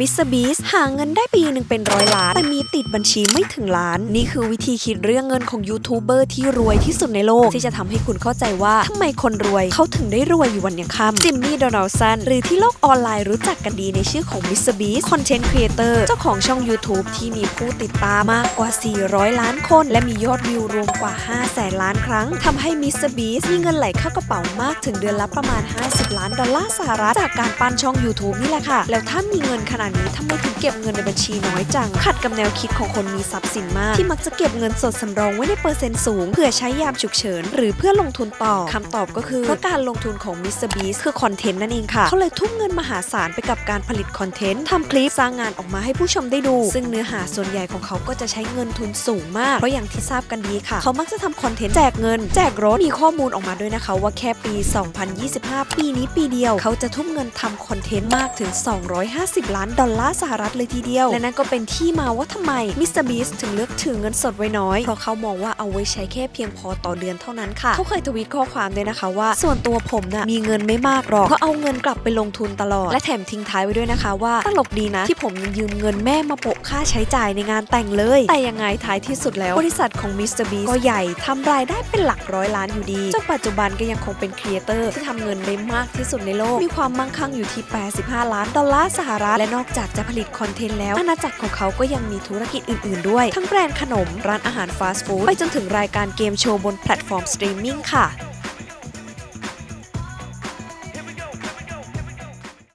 มิสเตอร์บีสหาเงินได้ปีหนึ่งเป็นร้อยล้าน แต่มีติดบัญชีไม่ถึงล้าน นี่คือวิธีคิดเรื่องเงินของยูทูบเบอร์ที่รวยที่สุดในโลก ที่จะทำให้คุณเข้าใจว่าทำไมคนรวยเขาถึงได้รวยอยู่วันยังค่ำจิมมี่โดนัลสันหรือที่โลกออนไลน์รู้จักกันดีในชื่อของมิสเตอร์บีสคอนเทนต์ครีเอเตอร์เจ้าของช่อง YouTube ที่มีผู้ติดตามมากกว่า 400 ล้านคน และมียอดวิวรวมกว่า 5 แสนล้านครั้งทำให้มิสเตอร์บีสมีเงินไหลเข้ากระเป๋ามากถึงเดือนละประมาณ 50 ล้านดอลลาร์สหรัฐจากการปั้นช่อง YouTube นี่แหละค่ะแล้วถ้ามีเงินขนาดนี้ทำไมถึงเก็บเงินในบัญชีน้อยจัง ขัดกับแนวคิดของคนมีทรัพย์สินมาก ที่มักจะเก็บเงินสดสำรองไว้ในเปอร์เซ็นต์สูง เพื่อใช้ยามฉุกเฉิน หรือเพื่อลงทุนต่อคำตอบก็คือเพราะการลงทุนของ Mr. Beast คือคอนเทนต์นั่นเองค่ะ เขาเลยทุ่มเงินมหาศาลไปกับการผลิตคอนเทนต์ทำคลิปสร้างงานออกมาให้ผู้ชมได้ดู ซึ่งเนื้อหาส่วนใหญ่ของเขาก็จะใช้เงินทุนสูงมากเพราะอย่างที่ทราบกันดีค่ะ เขามักจะทำคอนเทนต์แจกเงิน แจกรถมีข้อมูลออกมาด้วยนะคะ ว่าแค่ปี 2025 ปีนี้ปีเดียว เขาจะทุ่มเงินทำคอนเทนต์มากถึง 250 ล้านดอลลาร์สหรัฐเลยทีเดียว และนั่นก็เป็นที่มาว่าทำไม Mr. Beast ถึงเลือกถือเงินสดไว้น้อย เพราะเขามองว่าเอาไว้ใช้แค่เพียงพอต่อเดือนเท่านั้นค่ะ เขาเคยทวีตข้อความด้วยนะคะว่า ส่วนตัวผมน่ะมีเงินไม่มากหรอกเพราะเอาเงินกลับไปลงทุนตลอด และแถมทิ้งท้ายไว้ด้วยนะคะว่าตลกดีนะ ที่ผมยังยืมเงินแม่มาโปะค่าใช้จ่ายในงานแต่งเลย แต่ยังไงท้ายที่สุดแล้ว บริษัทของ Mr. Beast ก็ใหญ่ทำรายได้เป็นหลักร้อยล้านอยู่ดีจนปัจจุบันก็ยังคงเป็นครีเอเตอร์ที่ทำเงินได้มากที่สุดในโลก มีความมั่งคั่งอยู่ที่ 85 ล้านดอลลาร์สหรัฐ และนอกจากจะผลิตคอนเทนต์แล้ว อาณาจักรของเขาก็ยังมีธุรกิจอื่น ๆ ด้วย ทั้งแบรนด์ขนม ร้านอาหารฟาสต์ฟู้ด ไปจนถึงรายการเกมโชว์บนแพลตฟอร์มสตรีมมิ่งค่ะ